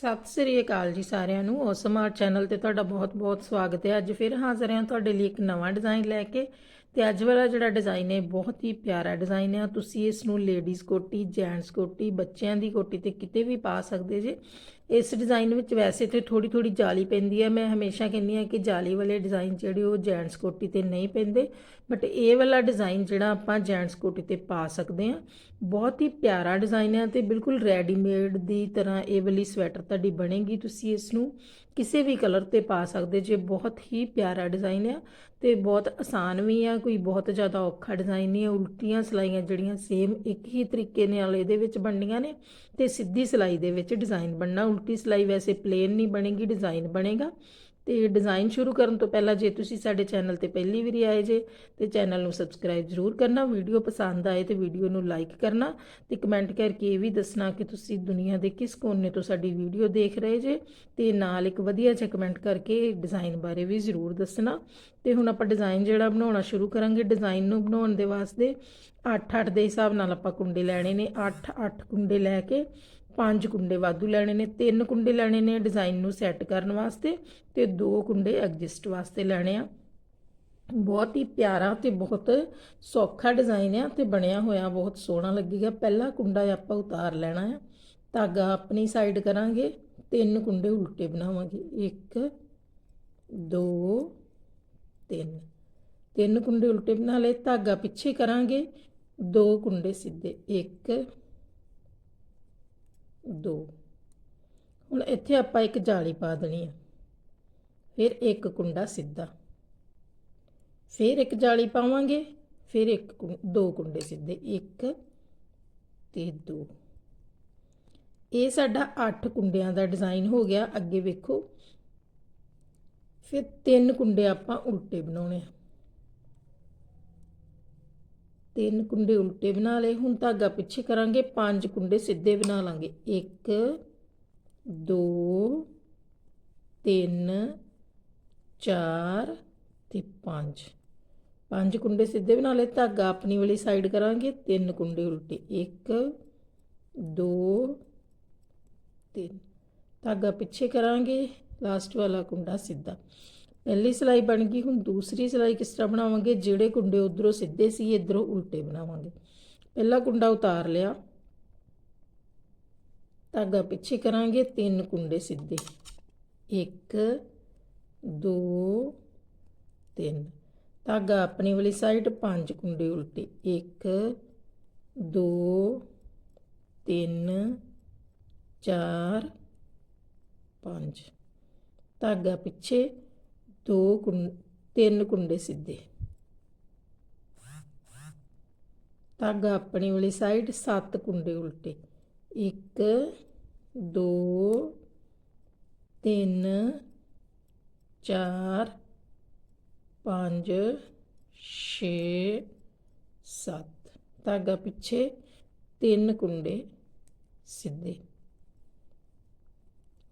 ਸਤਿ ਸ੍ਰੀ ਅਕਾਲ ਜੀ ਸਾਰਿਆਂ ਨੂੰ। ਓਸਮਾਰ ਚੈਨਲ ਤੇ ਤੁਹਾਡਾ ਬਹੁਤ-ਬਹੁਤ ਸਵਾਗਤ ਹੈ। ਅੱਜ ਫਿਰ ਹਾਜ਼ਰ ਹਾਂ ਤੁਹਾਡੇ ਲਈ ਇੱਕ ਨਵਾਂ ਡਿਜ਼ਾਈਨ ਲੈ ਕੇ ਤੇ ਅੱਜ ਵਾਲਾ ਜਿਹੜਾ ਡਿਜ਼ਾਈਨ ਹੈ ਬਹੁਤ ਹੀ ਪਿਆਰਾ ਡਿਜ਼ਾਈਨ ਹੈ। ਤੁਸੀਂ ਇਸ ਨੂੰ ਲੇਡੀਜ਼ ਕੋਟੀ, ਜੈਂਟਸ ਕੋਟੀ, ਬੱਚਿਆਂ ਦੀ ਕੋਟੀ ਤੇ ਕਿਤੇ ਵੀ ਪਾ ਸਕਦੇ ਜੇ। ਇਸ ਡਿਜ਼ਾਈਨ ਵਿੱਚ ਵੈਸੇ ਤੇ ਥੋੜੀ ਥੋੜੀ ਜਾਲੀ ਪੈਂਦੀ ਹੈ। ਮੈਂ ਹਮੇਸ਼ਾ ਕਹਿੰਦੀ ਹਾਂ ਕਿ ਜਾਲੀ ਵਾਲੇ ਡਿਜ਼ਾਈਨ ਜਿਹੜੇ ਉਹ ਜੈਂਟਸ ਕੋਟੀ ਤੇ ਨਹੀਂ ਪੈਂਦੇ। ਬਟ ਇਹ ਵਾਲਾ ਡਿਜ਼ਾਈਨ ਜਿਹੜਾ ਆਪਾਂ ਜੈਂਟਸ ਕੋਟੀ ਤੇ ਪਾ ਸਕਦੇ ਹਾਂ। ਬਹੁਤ ਹੀ ਪਿਆਰਾ ਡਿਜ਼ਾਈਨ ਹੈ ਤੇ ਬਿਲਕੁਲ ਰੈਡੀਮੇਡ ਦੀ ਤਰ੍ਹਾਂ ਇਹ ਵਾਲੀ ਸਵੈਟਰ ਤੁਹਾਡੀ ਬਣੇਗੀ। ਤੁਸੀਂ ਇਸ ਨੂੰ ਕਿਸੇ ਵੀ ਕਲਰ ਤੇ ਪਾ ਸਕਦੇ ਜੇ। ਬਹੁਤ ਹੀ ਪਿਆਰਾ ਡਿਜ਼ਾਈਨ ਹੈ ਤੇ ਬਹੁਤ ਆਸਾਨ ਵੀ ਆ। ਕੋਈ ਬਹੁਤ ਜ਼ਿਆਦਾ ਔਖਾ ਡਿਜ਼ਾਈਨ ਨਹੀਂ ਹੈ। ਉਲਟੀਆਂ ਸਲਾਈਆਂ ਜਿਹੜੀਆਂ ਸੇਮ ਇੱਕ ਹੀ ਤਰੀਕੇ ਨਾਲ ਇਹਦੇ ਵਿੱਚ ਬਣਨੀਆਂ ਨੇ। ਤੇ ਸਿੱਧੀ ਸਲਾਈ ਦੇ ਵਿੱਚ ਡਿਜ਼ਾਈਨ ਬਣਨਾ, ਉਲਟੀ ਸਲਾਈ ਵੈਸੇ ਪਲੇਨ ਨਹੀਂ ਬਣੇਗੀ ਡਿਜ਼ਾਈਨ ਬਣੇਗਾ। ਤੇ ਡਿਜ਼ਾਈਨ ਸ਼ੁਰੂ ਕਰਨ ਤੋਂ ਪਹਿਲਾਂ ਜੇ ਤੁਸੀਂ ਸਾਡੇ ਚੈਨਲ ਤੇ ਪਹਿਲੀ ਵਾਰੀ ਆਏ ਜੇ, ਤੇ ਚੈਨਲ ਨੂੰ ਸਬਸਕ੍ਰਾਈਬ ਜ਼ਰੂਰ ਕਰਨਾ ਵੀਡੀਓ ਪਸੰਦ ਆਏ ਤੇ ਵੀਡੀਓ ਨੂੰ ਲਾਈਕ ਕਰਨਾ ਤੇ ਕਮੈਂਟ ਕਰਕੇ ਇਹ ਵੀ ਦੱਸਣਾ ਕਿ ਤੁਸੀਂ ਦੁਨੀਆ ਦੇ ਕਿਸ ਕੋਨੇ ਤੋਂ ਸਾਡੀ ਵੀਡੀਓ ਦੇਖ ਰਹੇ ਜੇ ਤੇ ਨਾਲ ਇੱਕ ਵਧੀਆ ਜਿਹਾ ਕਮੈਂਟ ਕਰਕੇ ਡਿਜ਼ਾਈਨ ਬਾਰੇ ਵੀ ਜ਼ਰੂਰ ਦੱਸਣਾ। ਤੇ ਹੁਣ ਆਪਾਂ ਡਿਜ਼ਾਈਨ ਜਿਹੜਾ ਬਣਾਉਣਾ ਸ਼ੁਰੂ ਕਰਾਂਗੇ ਡਿਜ਼ਾਈਨ ਨੂੰ ਬਣਾਉਣ ਦੇ ਵਾਸਤੇ 8-8 ਦੇ ਹਿਸਾਬ ਨਾਲ ਆਪਾਂ ਕੁੰਡੇ ਲੈਣੇ ਨੇ 8-8 ਕੁੰਡੇ ਲੈ ਕੇ ਪੰਜ ਕੁੰਡੇ ਵਾਧੂ ਲੈਣੇ ਨੇ, ਤਿੰਨ ਕੁੰਡੇ ਲੈਣੇ ਨੇ ਡਿਜ਼ਾਈਨ ਨੂੰ ਸੈੱਟ ਕਰਨ ਵਾਸਤੇ ਤੇ ਦੋ ਕੁੰਡੇ ਐਗਜਿਸਟ ਵਾਸਤੇ ਲੈਣੇ ਆ। ਬਹੁਤ ਹੀ ਪਿਆਰਾ ਤੇ ਬਹੁਤ ਸੌਖਾ ਡਿਜ਼ਾਈਨ ਆ ਤੇ ਬਣਿਆ ਹੋਇਆ, ਬਹੁਤ ਸੋਹਣਾ ਲੱਗੇਗਾ। ਪਹਿਲਾ ਕੁੰਡਾ ਆਪਾਂ ਉਤਾਰ ਲੈਣਾ ਆ। ਧਾਗਾ ਆਪਣੀ ਸਾਈਡ ਕਰਾਂਗੇ, ਤਿੰਨ ਕੁੰਡੇ ਉਲਟੇ ਬਣਾਵਾਂਗੇ। 1 2 3 ਤਿੰਨ ਕੁੰਡੇ ਉਲਟੇ ਬਣਾ ਲਏ, ਧਾਗਾ ਪਿੱਛੇ ਕਰਾਂਗੇ, ਦੋ ਕੁੰਡੇ ਸਿੱਧੇ। 1 2 ਹੁਣ ਇੱਥੇ ਆਪਾਂ ਇੱਕ ਜਾਲੀ ਪਾ ਦੇਣੀ ਆ। ਫਿਰ ਇੱਕ ਕੁੰਡਾ ਸਿੱਧਾ। ਫਿਰ ਇੱਕ ਜਾਲੀ ਪਾਵਾਂਗੇ, ਫਿਰ ਇੱਕ ਕੁੰ- ਦੋ ਕੁੰਡੇ ਸਿੱਧੇ। ਇੱਕ ਤੇ ਦੋ। ਇਹ ਸਾਡਾ 8 ਕੁੰਡਿਆਂ ਦਾ ਡਿਜ਼ਾਈਨ ਹੋ ਗਿਆ। ਅੱਗੇ ਵੇਖੋ। ਫਿਰ ਤਿੰਨ ਕੁੰਡੇ ਆਪਾਂ ਉਲਟੇ ਬਣਾਉਣੇ ਆ। ਤਿੰਨ ਕੁੰਡੇ ਉਲਟੇ ਬਣਾ ਲਏ। ਹੁਣ ਧਾਗਾ ਪਿੱਛੇ ਕਰਾਂਗੇ, ਪੰਜ ਕੁੰਡੇ ਸਿੱਧੇ ਬਣਾ ਲਾਂਗੇ। 1 2 3 4 ਤੇ 5 ਪੰਜ ਕੁੰਡੇ ਸਿੱਧੇ ਬਣਾ ਲਏ ਧਾਗਾ ਆਪਣੀ ਵਾਲੀ ਸਾਈਡ ਕਰਾਂਗੇ, ਤਿੰਨ ਕੁੰਡੇ ਉਲਟੇ। 1 2 3 ਧਾਗਾ ਪਿੱਛੇ ਕਰਾਂਗੇ ਲਾਸਟ ਵਾਲਾ ਕੁੰਡਾ ਸਿੱਧਾ। ਪਹਿਲੀ ਸਿਲਾਈ ਬਣ ਗਈ, ਹੁਣ ਦੂਸਰੀ ਸਿਲਾਈ ਕਿਸ ਤਰ੍ਹਾਂ ਬਣਾਵਾਂਗੇ? ਜਿਹੜੇ ਕੁੰਡੇ ਉਧਰੋਂ ਸਿੱਧੇ ਸੀ, ਇਧਰੋਂ ਉਲਟੇ ਬਣਾਵਾਂਗੇ। ਪਹਿਲਾ ਕੁੰਡਾ ਉਤਾਰ ਲਿਆ। ਧਾਗਾ ਪਿੱਛੇ ਕਰਾਂਗੇ, ਤਿੰਨ ਕੁੰਡੇ ਸਿੱਧੇ। 1 2 3 ਧਾਗਾ ਆਪਣੀ ਵਾਲੀ ਸਾਈਡ ਪੰਜ ਕੁੰਡੇ ਉਲਟੇ। 1 2 3 4 5 ਧਾਗਾ ਪਿੱਛੇ ਦੋ ਕੁੰ, ਤਿੰਨ ਕੁੰਡੇ ਸਿੱਧੇ। ਧਾਗਾ ਆਪਣੀ ਵਾਲੀ ਸਾਈਡ ਸੱਤ ਕੁੰਡੇ ਉਲਟੇ। 1 2 3 4 5 6 7 ਧਾਗਾ ਪਿੱਛੇ ਤਿੰਨ ਕੁੰਡੇ ਸਿੱਧੇ।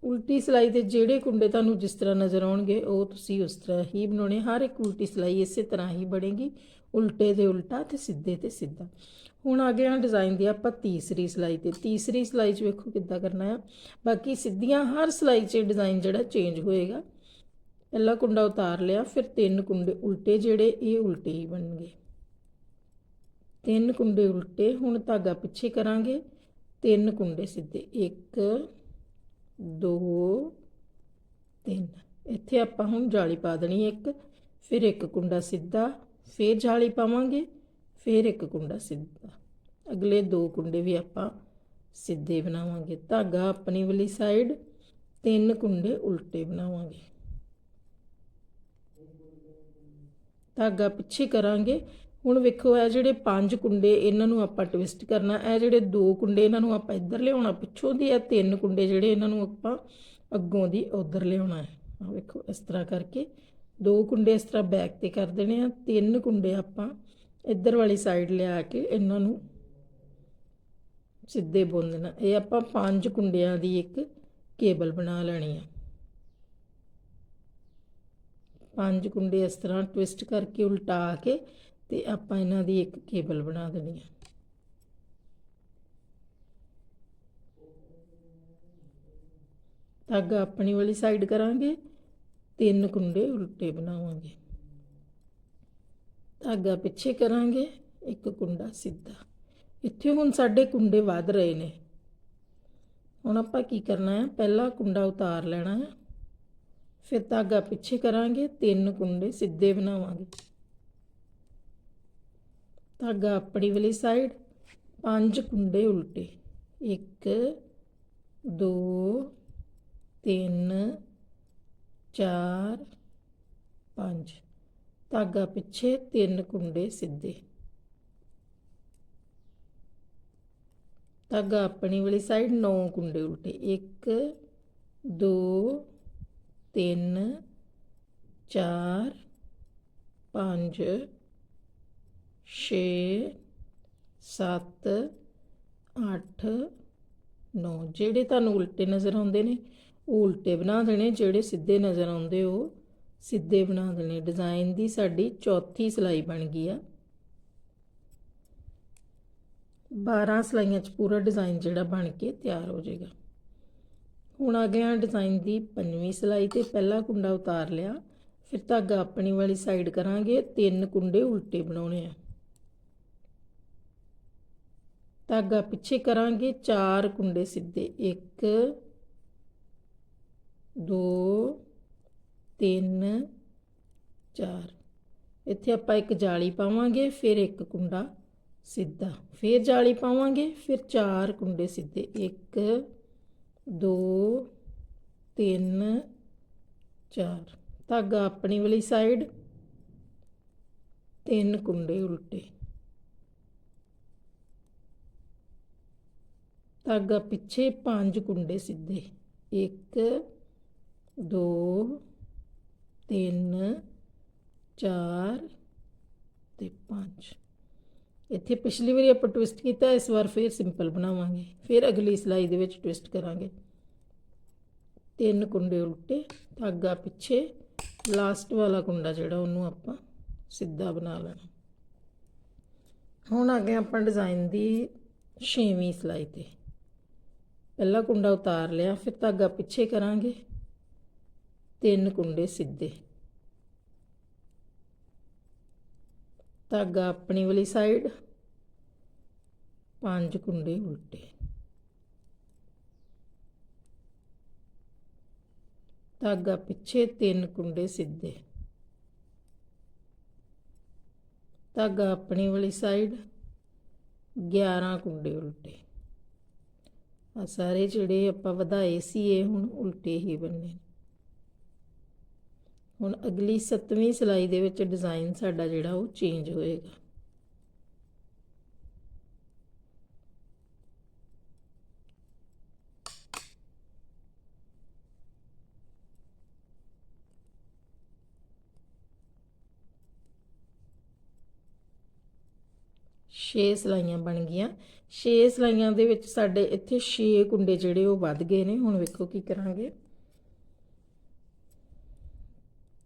ਉਲਟੀ ਸਿਲਾਈ ਦੇ ਜਿਹੜੇ ਕੁੰਡੇ ਤੁਹਾਨੂੰ ਜਿਸ ਤਰ੍ਹਾਂ ਨਜ਼ਰ ਆਉਣਗੇ, ਉਹ ਤੁਸੀਂ ਉਸ ਤਰ੍ਹਾਂ ਹੀ ਬਣਾਉਣੇ। ਹਰ ਇੱਕ ਉਲਟੀ ਸਿਲਾਈ ਇਸੇ ਤਰ੍ਹਾਂ ਹੀ ਬਣੇਗੀ, ਉਲਟੇ ਦੇ ਉਲਟਾ ਤੇ ਸਿੱਧੇ ਤੇ ਸਿੱਧਾ। ਹੁਣ ਆ ਗਿਆ ਡਿਜ਼ਾਈਨ ਦੀ ਆਪਾਂ ਤੀਸਰੀ ਸਿਲਾਈ ਤੇ। ਤੀਸਰੀ ਸਿਲਾਈ 'ਚ ਵੇਖੋ ਕਿੱਦਾਂ ਕਰਨਾ ਆ। ਬਾਕੀ ਸਿੱਧੀਆਂ ਹਰ ਸਿਲਾਈ 'ਚ ਡਿਜ਼ਾਈਨ ਜਿਹੜਾ ਚੇਂਜ ਹੋਏਗਾ। ਪਹਿਲਾ ਕੁੰਡਾ ਉਤਾਰ ਲਿਆ, ਫਿਰ ਤਿੰਨ ਕੁੰਡੇ ਉਲਟੇ ਜਿਹੜੇ, ਇਹ ਉਲਟੇ ਹੀ ਬਣਨਗੇ। ਤਿੰਨ ਕੁੰਡੇ ਉਲਟੇ, ਹੁਣ ਧਾਗਾ ਪਿੱਛੇ ਕਰਾਂਗੇ। ਤਿੰਨ ਕੁੰਡੇ ਸਿੱਧੇ। 1 2 3 ਇੱਥੇ ਆਪਾਂ ਹੁਣ ਜਾਲੀ ਪਾ ਦੇਣੀ ਇੱਕ, ਫਿਰ ਇੱਕ ਕੁੰਡਾ ਸਿੱਧਾ, ਫਿਰ ਜਾਲੀ ਪਾਵਾਂਗੇ, ਫਿਰ ਇੱਕ ਕੁੰਡਾ ਸਿੱਧਾ। ਅਗਲੇ ਦੋ ਕੁੰਡੇ ਵੀ ਆਪਾਂ ਸਿੱਧੇ ਬਣਾਵਾਂਗੇ। ਧਾਗਾ ਆਪਣੀ ਵਾਲੀ ਸਾਈਡ ਤਿੰਨ ਕੁੰਡੇ ਉਲਟੇ ਬਣਾਵਾਂਗੇ। ਧਾਗਾ ਪਿੱਛੇ ਕਰਾਂਗੇ ਹੁਣ ਵੇਖੋ, ਇਹ ਜਿਹੜੇ ਪੰਜ ਕੁੰਡੇ ਇਹਨਾਂ ਨੂੰ ਆਪਾਂ ਟਵਿਸਟ ਕਰਨਾ, ਇਹ ਜਿਹੜੇ ਦੋ ਕੁੰਡੇ ਇਹਨਾਂ ਨੂੰ ਆਪਾਂ ਇੱਧਰ ਲਿਆਉਣਾ, ਪਿੱਛੋਂ ਦੀ ਇਹ ਤਿੰਨ ਕੁੰਡੇ ਜਿਹੜੇ ਇਹਨਾਂ ਨੂੰ ਆਪਾਂ ਅੱਗੋਂ ਦੀ ਉਧਰ ਲਿਆਉਣਾ ਹੈ। ਆ ਵੇਖੋ, ਇਸ ਤਰ੍ਹਾਂ ਕਰਕੇ ਦੋ ਕੁੰਡੇ ਇਸ ਤਰ੍ਹਾਂ ਬੈਕ ਤੇ ਕਰ ਦੇਣੇ ਆ, ਤਿੰਨ ਕੁੰਡੇ ਆਪਾਂ ਇੱਧਰ ਵਾਲੀ ਸਾਈਡ ਲਿਆ ਕੇ ਇਹਨਾਂ ਨੂੰ ਸਿੱਧੇ ਬੁਣ ਦੇਣਾ। ਇਹ ਆਪਾਂ ਪੰਜ ਕੁੰਡਿਆਂ ਦੀ ਇੱਕ ਕੇਬਲ ਬਣਾ ਲੈਣੀ ਆ। ਪੰਜ ਕੁੰਡੇ ਇਸ ਤਰ੍ਹਾਂ ਟਵਿਸਟ ਕਰਕੇ ਉਲਟਾ ਕੇ ਤੇ ਆਪਾਂ ਇਹਨਾਂ ਦੀ ਇੱਕ ਕੇਬਲ ਬਣਾ ਦੇਣੀ ਹੈ ਧਾਗਾ ਆਪਣੀ ਵਾਲੀ ਸਾਈਡ ਕਰਾਂਗੇ, ਤਿੰਨ ਕੁੰਡੇ ਉਲਟੇ ਬਣਾਵਾਂਗੇ। ਧਾਗਾ ਪਿੱਛੇ ਕਰਾਂਗੇ, ਇੱਕ ਕੁੰਡਾ ਸਿੱਧਾ। ਇੱਥੇ ਹੁਣ ਸਾਡੇ ਕੁੰਡੇ ਵੱਧ ਰਹੇ ਨੇ। ਹੁਣ ਆਪਾਂ ਕੀ ਕਰਨਾ ਹੈ ਪਹਿਲਾ ਕੁੰਡਾ ਉਤਾਰ ਲੈਣਾ ਹੈ ਫਿਰ ਧਾਗਾ ਪਿੱਛੇ ਕਰਾਂਗੇ, ਤਿੰਨ ਕੁੰਡੇ ਸਿੱਧੇ ਬਣਾਵਾਂਗੇ। ਧਾਗਾ ਆਪਣੀ ਵਾਲੀ ਸਾਈਡ ਪੰਜ ਕੁੰਡੇ ਉਲਟੇ। 1 2 3 4 5 ਧਾਗਾ ਪਿੱਛੇ ਤਿੰਨ ਕੁੰਡੇ ਸਿੱਧੇ। ਧਾਗਾ ਆਪਣੀ ਵਾਲੀ ਸਾਈਡ 9 ਕੁੰਡੇ ਉਲਟੇ। 1 2 3 4 5 6 7 8 9 ਜਿਹੜੇ ਤੁਹਾਨੂੰ ਉਲਟੇ ਨਜ਼ਰ ਆਉਂਦੇ ਨੇ, ਉਹ ਉਲਟੇ ਬਣਾ ਦੇਣੇ। ਜਿਹੜੇ ਸਿੱਧੇ ਨਜ਼ਰ ਆਉਂਦੇ, ਉਹ ਸਿੱਧੇ ਬਣਾ ਦੇਣੇ। ਡਿਜ਼ਾਈਨ ਦੀ ਸਾਡੀ ਚੌਥੀ ਸਲਾਈ ਬਣ ਗਈ ਆ। 12 ਸਲਾਈਆਂ 'ਚ ਪੂਰਾ ਡਿਜ਼ਾਈਨ ਜਿਹੜਾ ਬਣ ਕੇ ਤਿਆਰ ਹੋ ਜਾਏਗਾ। ਹੁਣ ਆ ਗਿਆ ਡਿਜ਼ਾਈਨ ਦੀ ਪੰਜਵੀਂ ਸਲਾਈ ਤੇ ਪਹਿਲਾ ਕੁੰਡਾ ਉਤਾਰ ਲਿਆ। ਫਿਰ ਧਾਗਾ ਆਪਣੀ ਵਾਲੀ ਸਾਈਡ ਕਰਾਂਗੇ। ਤਿੰਨ ਕੁੰਡੇ ਉਲਟੇ ਬਣਾਉਣੇ ਆ। ਧਾਗਾ ਪਿੱਛੇ ਕਰਾਂਗੇ, ਚਾਰ ਕੁੰਡੇ ਸਿੱਧੇ। 1 2 3 4 ਇੱਥੇ ਆਪਾਂ ਇੱਕ ਜਾਲੀ ਪਾਵਾਂਗੇ, ਫਿਰ ਇੱਕ ਕੁੰਡਾ ਸਿੱਧਾ। ਫਿਰ ਜਾਲੀ ਪਾਵਾਂਗੇ, ਫਿਰ ਚਾਰ ਕੁੰਡੇ ਸਿੱਧੇ। 1 2 3 4 ਧਾਗਾ ਆਪਣੀ ਵਾਲੀ ਸਾਈਡ ਤਿੰਨ ਕੁੰਡੇ ਉਲਟੇ। ਧਾਗਾ ਪਿੱਛੇ ਪੰਜ ਕੁੰਡੇ ਸਿੱਧੇ। 1 2 3 4 ਤੇ 5 ਇੱਥੇ ਪਿਛਲੀ ਵਾਰੀ ਆਪਾਂ ਟਵਿਸਟ ਕੀਤਾ, ਇਸ ਵਾਰ ਫੇਰ ਸਿੰਪਲ ਬਣਾਵਾਂਗੇ। ਫਿਰ ਅਗਲੀ ਸਲਾਈ ਦੇ ਵਿੱਚ ਟਵਿਸਟ ਕਰਾਂਗੇ। ਤਿੰਨ ਕੁੰਡੇ ਉਲਟੇ ਧਾਗਾ ਪਿੱਛੇ ਲਾਸਟ ਵਾਲਾ ਕੁੰਡਾ ਜਿਹੜਾ ਉਹਨੂੰ ਆਪਾਂ ਸਿੱਧਾ ਬਣਾ ਲੈਣਾ। ਹੁਣ ਆ ਗਏ ਆਪਾਂ ਡਿਜ਼ਾਈਨ ਦੀ 6ਵੀਂ ਸਲਾਈ ਤੇ। ਪਹਿਲਾ ਕੁੰਡਾ ਉਤਾਰ ਲਿਆ, ਫਿਰ ਧਾਗਾ ਪਿੱਛੇ ਕਰਾਂਗੇ। ਤਿੰਨ ਕੁੰਡੇ ਸਿੱਧੇ। ਧਾਗਾ ਆਪਣੀ ਵਾਲੀ ਸਾਈਡ ਪੰਜ ਕੁੰਡੇ ਉਲਟੇ। ਧਾਗਾ ਪਿੱਛੇ ਤਿੰਨ ਕੁੰਡੇ ਸਿੱਧੇ। ਧਾਗਾ ਆਪਣੀ ਵਾਲੀ ਸਾਈਡ 11 ਕੁੰਡੇ ਉਲਟੇ। ਆ ਸਾਰੇ ਜਿਹੜੇ ਆਪਾਂ ਵਧਾਏ ਸੀ ਇਹ ਹੁਣ ਉਲਟੇ ਹੀ ਬਣਨੇ ਹੁਣ ਅਗਲੀ 7ਵੀਂ ਸਲਾਈ ਦੇ ਵਿੱਚ ਡਿਜ਼ਾਈਨ ਸਾਡਾ ਜਿਹੜਾ ਉਹ ਚੇਂਜ ਹੋਏਗਾ। ਛੇ ਸਲਾਈਆਂ ਬਣ ਗਈਆਂ। ਛੇ ਸਲਾਈਆਂ ਦੇ ਵਿੱਚ ਸਾਡੇ ਇੱਥੇ 6 ਕੁੰਡੇ ਜਿਹੜੇ ਉਹ ਵੱਧ ਗਏ ਨੇ। ਹੁਣ ਵੇਖੋ ਕੀ ਕਰਾਂਗੇ।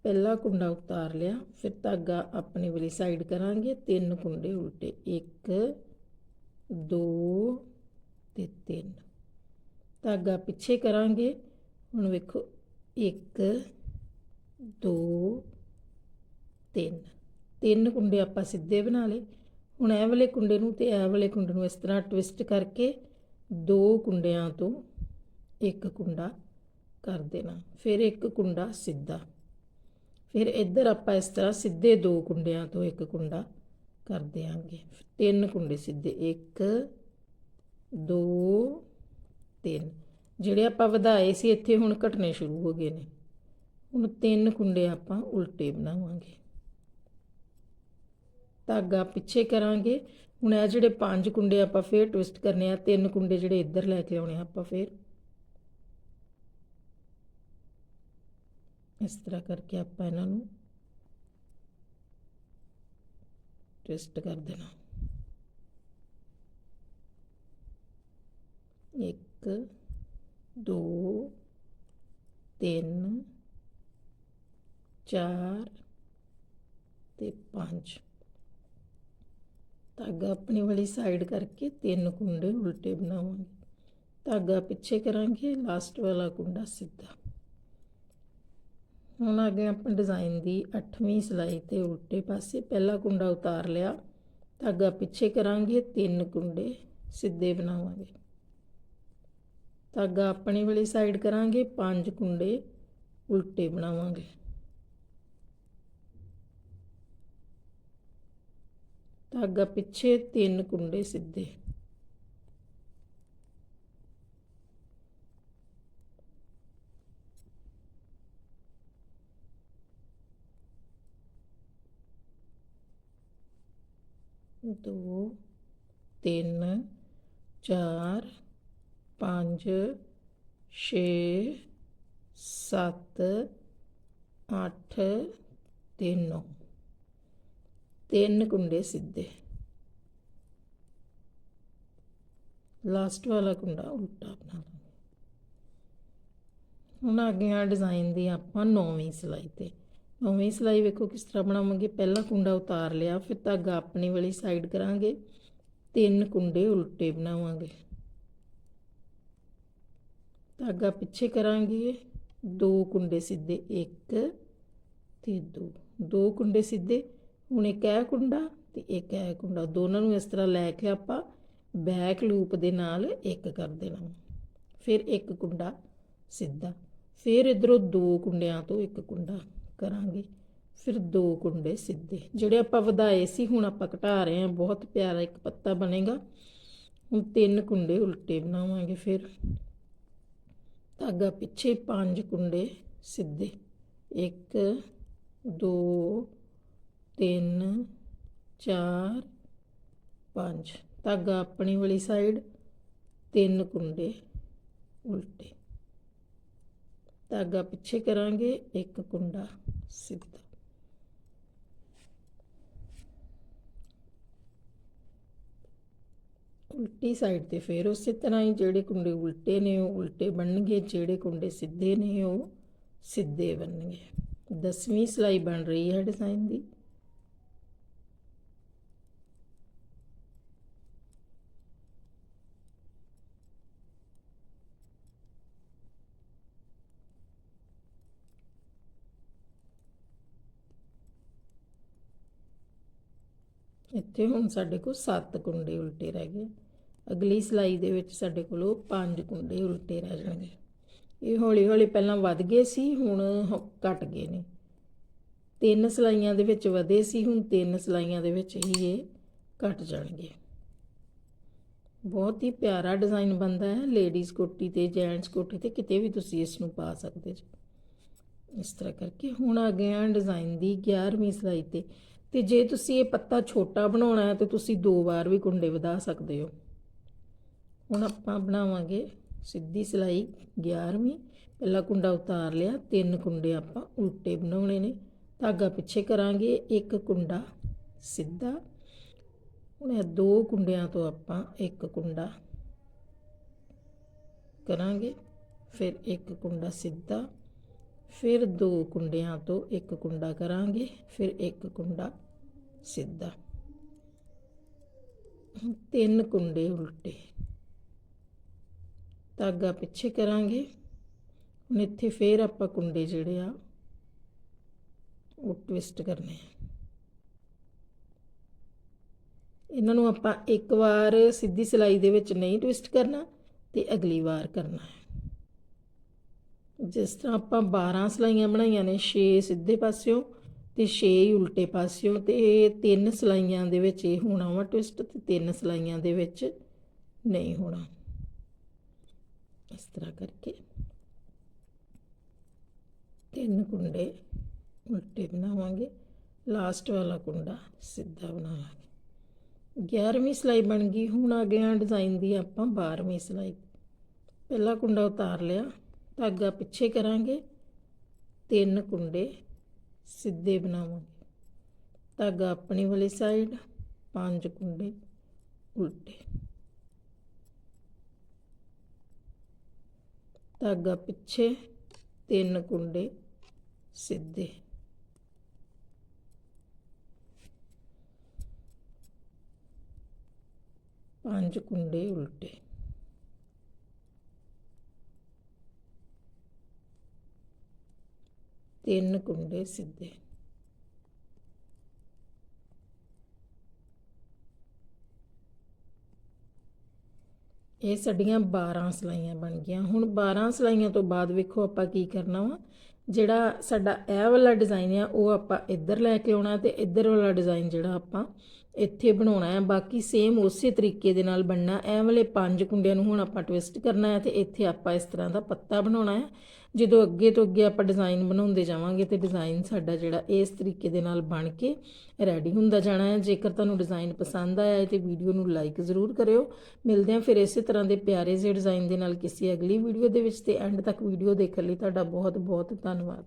ਪਹਿਲਾ ਕੁੰਡਾ ਉਤਾਰ ਲਿਆ। ਫਿਰ ਧਾਗਾ ਆਪਣੀ ਵਾਲੀ ਸਾਈਡ ਕਰਾਂਗੇ। ਤਿੰਨ ਕੁੰਡੇ ਉਲਟੇ। 1 2 ਤੇ 3 ਧਾਗਾ ਪਿੱਛੇ ਕਰਾਂਗੇ। ਹੁਣ ਵੇਖੋ। 1 2 3 ਤਿੰਨ ਕੁੰਡੇ ਆਪਾਂ ਸਿੱਧੇ ਬਣਾ ਲਏ। ਹੁਣ ਇਹ ਵਾਲੇ ਕੁੰਡੇ ਨੂੰ ਤੇ ਇਹ ਵਾਲੇ ਕੁੰਡੇ ਨੂੰ ਇਸ ਤਰ੍ਹਾਂ ਟਵਿਸਟ ਕਰਕੇ ਦੋ ਕੁੰਡਿਆਂ ਤੋਂ ਇੱਕ ਕੁੰਡਾ ਕਰ ਦੇਣਾ, ਫਿਰ ਇੱਕ ਕੁੰਡਾ ਸਿੱਧਾ। ਫਿਰ ਇੱਧਰ ਆਪਾਂ ਇਸ ਤਰ੍ਹਾਂ ਸਿੱਧੇ ਦੋ ਕੁੰਡਿਆਂ ਤੋਂ ਇੱਕ ਕੁੰਡਾ ਕਰ ਦਿਆਂਗੇ। ਤਿੰਨ ਕੁੰਡੇ ਸਿੱਧੇ 1 2 3 ਜਿਹੜੇ ਆਪਾਂ ਵਧਾਏ ਸੀ, ਇੱਥੇ ਹੁਣ ਘਟਨੇ ਸ਼ੁਰੂ ਹੋ ਗਏ ਨੇ। ਹੁਣ ਤਿੰਨ ਕੁੰਡੇ ਆਪਾਂ ਉਲਟੇ ਬਣਾਵਾਂਗੇ। ਧਾਗਾ ਪਿੱਛੇ ਕਰਾਂਗੇ। ਹੁਣ ਇਹ ਜਿਹੜੇ ਪੰਜ ਕੁੰਡੇ ਆਪਾਂ ਫੇਰ ਟਵਿਸਟ ਕਰਨੇ ਆ, ਤਿੰਨ ਕੁੰਡੇ ਜਿਹੜੇ ਇੱਧਰ ਲੈ ਕੇ ਆਉਣੇ ਆ ਆਪਾਂ ਫੇਰ। ਇਸ ਤਰ੍ਹਾਂ ਕਰਕੇ ਆਪਾਂ ਇਹਨਾਂ ਨੂੰ ਟਵਿਸਟ ਕਰ ਦੇਣਾ। ਇੱਕ, ਦੋ, ਤਿੰਨ, ਚਾਰ ਤੇ ਪੰਜ। ਧਾਗਾ ਆਪਣੀ ਵਾਲੀ ਸਾਈਡ ਕਰਕੇ ਤਿੰਨ ਕੁੰਡੇ ਉਲਟੇ ਬਣਾਵਾਂਗੇ। ਧਾਗਾ ਪਿੱਛੇ ਕਰਾਂਗੇ ਲਾਸਟ ਵਾਲਾ ਕੁੰਡਾ ਸਿੱਧਾ। ਹੁਣ ਅੱਗੇ ਆਪਾਂ ਡਿਜ਼ਾਈਨ ਦੀ 8ਵੀਂ ਸਿਲਾਈ ਤੇ ਉਲਟੇ ਪਾਸੇ। ਪਹਿਲਾ ਕੁੰਡਾ ਉਤਾਰ ਲਿਆ। ਧਾਗਾ ਪਿੱਛੇ ਕਰਾਂਗੇ, ਤਿੰਨ ਕੁੰਡੇ ਸਿੱਧੇ ਬਣਾਵਾਂਗੇ। ਧਾਗਾ ਆਪਣੀ ਵਾਲੀ ਸਾਈਡ ਕਰਾਂਗੇ, ਪੰਜ ਕੁੰਡੇ ਉਲਟੇ ਬਣਾਵਾਂਗੇ। ਧਾਗਾ ਪਿੱਛੇ ਤਿੰਨ ਕੁੰਡੇ ਸਿੱਧੇ। ਦੋ ਤਿੰਨ ਚਾਰ ਪੰਜ ਛੇ ਸੱਤ ਅੱਠ ਤੇ ਨੌ ਤਿੰਨ ਕੁੰਡੇ ਸਿੱਧੇ। ਲਾਸਟ ਵਾਲਾ ਕੁੰਡਾ ਉਲਟਾ ਬਣਾ ਲਾਂਗੇ। ਹੁਣ ਅੱਗੇ ਆ ਡਿਜ਼ਾਈਨ ਦੀ ਆਪਾਂ ਨੌਵੀਂ ਸਿਲਾਈ ਤੇ। ਨੌਵੀਂ ਸਿਲਾਈ ਵੇਖੋ ਕਿਸ ਤਰ੍ਹਾਂ ਬਣਾਵਾਂਗੇ। ਪਹਿਲਾ ਕੁੰਡਾ ਉਤਾਰ ਲਿਆ, ਫਿਰ ਧਾਗਾ ਆਪਣੀ ਵਾਲੀ ਸਾਈਡ ਕਰਾਂਗੇ। ਤਿੰਨ ਕੁੰਡੇ ਉਲਟੇ ਬਣਾਵਾਂਗੇ। ਧਾਗਾ ਪਿੱਛੇ ਕਰਾਂਗੇ। ਦੋ ਕੁੰਡੇ ਸਿੱਧੇ, ਇੱਕ ਤੇ ਦੋ। ਦੋ ਕੁੰਡੇ ਸਿੱਧੇ ਹੁਣ ਇੱਕ ਇਹ ਕੁੰਡਾ ਤੇ ਇੱਕ ਇਹ ਕੁੰਡਾ। ਦੋਨਾਂ ਨੂੰ ਇਸ ਤਰ੍ਹਾਂ ਲੈ ਕੇ ਆਪਾਂ ਬੈਕ ਲੂਪ ਦੇ ਨਾਲ ਇੱਕ ਕਰ ਦੇਣਾ। ਫਿਰ ਇੱਕ ਕੁੰਡਾ ਸਿੱਧਾ। ਫਿਰ ਇਧਰੋਂ ਦੋ ਕੁੰਡਿਆਂ ਤੋਂ ਇੱਕ ਕੁੰਡਾ ਕਰਾਂਗੇ। ਫਿਰ ਦੋ ਕੁੰਡੇ ਸਿੱਧੇ। ਜਿਹੜੇ ਆਪਾਂ ਵਧਾਏ ਸੀ, ਹੁਣ ਆਪਾਂ ਘਟਾ ਰਹੇ ਹਾਂ। ਬਹੁਤ ਪਿਆਰਾ ਇੱਕ ਪੱਤਾ ਬਣੇਗਾ। ਹੁਣ ਤਿੰਨ ਕੁੰਡੇ ਉਲਟੇ ਬਣਾਵਾਂਗੇ ਫਿਰ। ਧਾਗਾ ਪਿੱਛੇ ਪੰਜ ਕੁੰਡੇ ਸਿੱਧੇ। 1 2 3 4 5 ਧਾਗਾ ਆਪਣੀ ਵਾਲੀ ਸਾਈਡ ਤਿੰਨ ਕੁੰਡੇ ਉਲਟੇ। ਧਾਗਾ ਪਿੱਛੇ ਕਰਾਂਗੇ, ਇੱਕ ਕੁੰਡਾ ਸਿੱਧਾ। ਉਲਟੀ ਸਾਈਡ ਤੇ ਫਿਰ ਉਸੇ ਤਰ੍ਹਾਂ ਹੀ ਜਿਹੜੇ ਕੁੰਡੇ ਉਲਟੇ ਨੇ, ਉਹ ਉਲਟੇ ਬਣਨਗੇ, ਜਿਹੜੇ ਕੁੰਡੇ ਸਿੱਧੇ ਨੇ, ਉਹ ਸਿੱਧੇ ਬਣਨਗੇ। ਦਸਵੀਂ ਸਲਾਈ ਬਣ ਰਹੀ ਹੈ ਡਿਜ਼ਾਈਨ ਦੀ। ਇੱਥੇ ਹੁਣ ਸਾਡੇ ਕੋਲ 7 ਕੁੰਡੇ ਉਲਟੇ ਰਹਿ ਗਏ। ਅਗਲੀ ਸਿਲਾਈ ਦੇ ਵਿੱਚ ਸਾਡੇ ਕੋਲ 5 ਕੁੰਡੇ ਉਲਟੇ ਰਹਿ ਜਾਣਗੇ। ਇਹ ਹੌਲੀ ਹੌਲੀ ਪਹਿਲਾਂ ਵੱਧ ਗਏ ਸੀ, ਹੁਣ ਹ- ਘਟ ਗਏ ਨੇ। ਤਿੰਨ ਸਿਲਾਈਆਂ ਦੇ ਵਿੱਚ ਵਧੇ ਸੀ, ਹੁਣ ਤਿੰਨ ਸਿਲਾਈਆਂ ਦੇ ਵਿੱਚ ਹੀ ਇਹ ਘਟ ਜਾਣਗੇ। ਬਹੁਤ ਹੀ ਪਿਆਰਾ ਡਿਜ਼ਾਈਨ ਬਣਦਾ ਹੈ, ਲੇਡੀਜ਼ ਕੋਟੀ ਤੇ ਜੈਂਟਸ ਕੋਟੀ ਤੇ ਕਿਤੇ ਵੀ ਤੁਸੀਂ ਇਸ ਨੂੰ ਪਾ ਸਕਦੇ ਜੀ। ਇਸ ਤਰ੍ਹਾਂ ਕਰਕੇ ਹੁਣ ਆ ਗਏ ਆ ਡਿਜ਼ਾਈਨ ਦੀ 11ਵੀਂ ਸਿਲਾਈ ਤੇ। ਤੇ ਜੇ ਤੁਸੀਂ ਇਹ ਪੱਤਾ ਛੋਟਾ ਬਣਾਉਣਾ ਹੈ ਤੇ ਤੁਸੀਂ ਦੋ ਵਾਰ ਵੀ ਕੁੰਡੇ ਵਧਾ ਸਕਦੇ ਹੋ। ਹੁਣ ਆਪਾਂ ਬਣਾਵਾਂਗੇ ਸਿੱਧੀ ਸਿਲਾਈ 11ਵੀਂ ਪਹਿਲਾ ਕੁੰਡਾ ਉਤਾਰ ਲਿਆ, ਤਿੰਨ ਕੁੰਡੇ ਆਪਾਂ ਉਲਟੇ ਬਣਾਉਣੇ ਨੇ। ਧਾਗਾ ਪਿੱਛੇ ਕਰਾਂਗੇ, ਇੱਕ ਕੁੰਡਾ ਸਿੱਧਾ। ਹੁਣ ਇਹ ਦੋ ਕੁੰਡਿਆਂ ਤੋਂ ਆਪਾਂ ਇੱਕ ਕੁੰਡਾ ਕਰਾਂਗੇ, ਫਿਰ ਇੱਕ ਕੁੰਡਾ ਸਿੱਧਾ। ਫਿਰ ਦੋ ਕੁੰਡਿਆਂ ਤੋਂ ਇੱਕ ਕੁੰਡਾ ਕਰਾਂਗੇ, ਫਿਰ ਇੱਕ ਕੁੰਡਾ ਸਿੱਧਾ। ਤਿੰਨ ਕੁੰਡੇ ਉਲਟੇ। ਧਾਗਾ ਪਿੱਛੇ ਕਰਾਂਗੇ। ਹੁਣ ਇੱਥੇ ਫੇਰ ਆਪਾਂ ਕੁੰਡੇ ਜਿਹੜੇ ਆ, ਉਹ ਟਵਿਸਟ ਕਰਨੇ ਆ। ਇਹਨਾਂ ਨੂੰ ਆਪਾਂ ਇੱਕ ਵਾਰ ਸਿੱਧੀ ਸਿਲਾਈ ਦੇ ਵਿੱਚ ਨਹੀਂ ਟਵਿਸਟ ਕਰਨਾ ਤੇ ਅਗਲੀ ਵਾਰ ਕਰਨਾ ਹੈ। ਜਿਸ ਤਰ੍ਹਾਂ ਆਪਾਂ 12 ਸਲਾਈਆਂ ਬਣਾਈਆਂ ਨੇ 6 ਸਿੱਧੇ ਪਾਸਿਓਂ ਤੇ 6 ਉਲਟੇ ਪਾਸਿਓਂ ਤੇ ਤਿੰਨ ਸਲਾਈਆਂ ਦੇ ਵਿੱਚ, ਇਹ ਹੋਣਾ ਵਾ ਟਵਿਸਟ ਤੇ ਤਿੰਨ ਸਲਾਈਆਂ ਦੇ ਵਿੱਚ ਨਹੀਂ ਹੋਣਾ। ਇਸ ਤਰ੍ਹਾਂ ਕਰਕੇ ਤਿੰਨ ਕੁੰਡੇ ਉਲਟੇ ਬਣਾਵਾਂਗੇ। ਲਾਸਟ ਵਾਲਾ ਕੁੰਡਾ ਸਿੱਧਾ ਬਣਾਵਾਂਗੇ। 11ਵੀਂ ਸਲਾਈ ਬਣ ਗਈ। ਹੁਣ ਆ ਡਿਜ਼ਾਈਨ ਦੀ ਆਪਾਂ 12ਵੀਂ ਸਲਾਈ। ਪਹਿਲਾ ਕੁੰਡਾ ਉਤਾਰ ਲਿਆ। ਧਾਗਾ ਪਿੱਛੇ ਕਰਾਂਗੇ, ਤਿੰਨ ਕੁੰਡੇ ਸਿੱਧੇ ਬਣਾਵਾਂਗੇ। ਧਾਗਾ ਆਪਣੀ ਵਾਲੀ ਸਾਈਡ ਪੰਜ ਕੁੰਡੇ ਉਲਟੇ। ਧਾਗਾ ਪਿੱਛੇ ਤਿੰਨ ਕੁੰਡੇ ਸਿੱਧੇ। ਪੰਜ ਕੁੰਡੇ ਉਲਟੇ। ਤਿੰਨ ਕੁੰਡੇ ਸਿੱਧੇ ਇਹ ਸਾਡੀਆਂ 12 ਸਲਾਈਆਂ ਬਣ ਗਈਆਂ। ਹੁਣ 12 ਸਲਾਈਆਂ ਤੋਂ ਬਾਅਦ ਵੇਖੋ ਆਪਾਂ ਕੀ ਕਰਨਾ ਵਾ। ਜਿਹੜਾ ਸਾਡਾ ਇਹ ਵਾਲਾ ਡਿਜ਼ਾਈਨ ਆ, ਉਹ ਆਪਾਂ ਇੱਧਰ ਲੈ ਕੇ ਆਉਣਾ ਤੇ ਇੱਧਰ ਵਾਲਾ ਡਿਜ਼ਾਈਨ ਜਿਹੜਾ ਆਪਾਂ ਇੱਥੇ ਬਣਾਉਣਾ ਹੈ ਬਾਕੀ ਸੇਮ ਉਸੇ ਤਰੀਕੇ ਦੇ ਨਾਲ ਬਣਨਾ। ਇਹ ਵਾਲੇ ਪੰਜ ਕੁੰਡਿਆਂ ਨੂੰ ਹੁਣ ਆਪਾਂ ਟਵਿਸਟ ਕਰਨਾ ਹੈ ਤੇ ਇੱਥੇ ਆਪਾਂ ਇਸ ਤਰ੍ਹਾਂ ਦਾ ਪੱਤਾ ਬਣਾਉਣਾ ਹੈ ਜਦੋਂ ਅੱਗੇ ਤੋਂ ਅੱਗੇ ਆਪਾਂ ਡਿਜ਼ਾਈਨ ਬਣਾਉਂਦੇ ਜਾਵਾਂਗੇ ਤੇ ਡਿਜ਼ਾਈਨ ਸਾਡਾ ਜਿਹੜਾ ਇਸ ਤਰੀਕੇ ਦੇ ਨਾਲ ਬਣ ਕੇ ਰੈਡੀ ਹੁੰਦਾ ਜਾਣਾ ਹੈ। ਜੇਕਰ ਤੁਹਾਨੂੰ ਡਿਜ਼ਾਈਨ ਪਸੰਦ ਆਇਆ ਹੈ ਤੇ ਵੀਡੀਓ ਨੂੰ ਲਾਈਕ ਜ਼ਰੂਰ ਕਰਿਓ। ਮਿਲਦੇ ਹਾਂ ਫਿਰ ਇਸੇ ਤਰ੍ਹਾਂ ਦੇ ਪਿਆਰੇ ਜਿਹੇ ਡਿਜ਼ਾਈਨ ਦੇ ਨਾਲ ਕਿਸੇ ਅਗਲੀ ਵੀਡੀਓ ਦੇ ਵਿੱਚ ਤੇ ਐਂਡ ਤੱਕ ਵੀਡੀਓ ਦੇਖਣ ਲਈ ਤੁਹਾਡਾ ਬਹੁਤ ਬਹੁਤ ਧੰਨਵਾਦ।